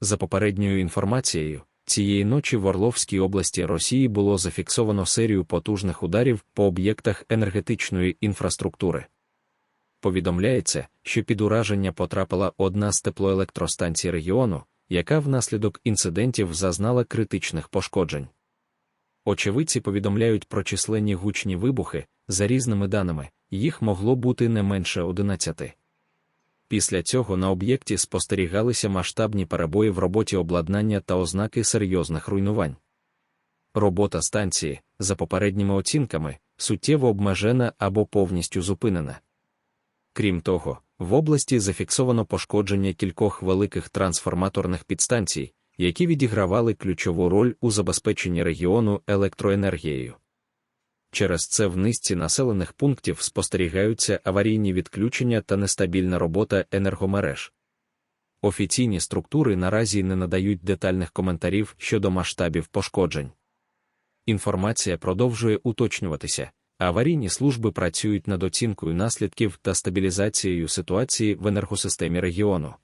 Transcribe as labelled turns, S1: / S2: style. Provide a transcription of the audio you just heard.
S1: За попередньою інформацією, цієї ночі в Орловській області Росії було зафіксовано серію потужних ударів по об'єктах енергетичної інфраструктури. Повідомляється, що під ураження потрапила одна з теплоелектростанцій регіону, яка внаслідок інцидентів зазнала критичних пошкоджень. Очевидці повідомляють про численні гучні вибухи, за різними даними, їх могло бути не менше 11. Після цього на об'єкті спостерігалися масштабні перебої в роботі обладнання та ознаки серйозних руйнувань. Робота станції, за попередніми оцінками, суттєво обмежена або повністю зупинена. Крім того, в області зафіксовано пошкодження кількох великих трансформаторних підстанцій, які відігравали ключову роль у забезпеченні регіону електроенергією. Через це в низці населених пунктів спостерігаються аварійні відключення та нестабільна робота енергомереж. Офіційні структури наразі не надають детальних коментарів щодо масштабів пошкоджень. Інформація продовжує уточнюватися, аварійні служби працюють над оцінкою наслідків та стабілізацією ситуації в енергосистемі регіону.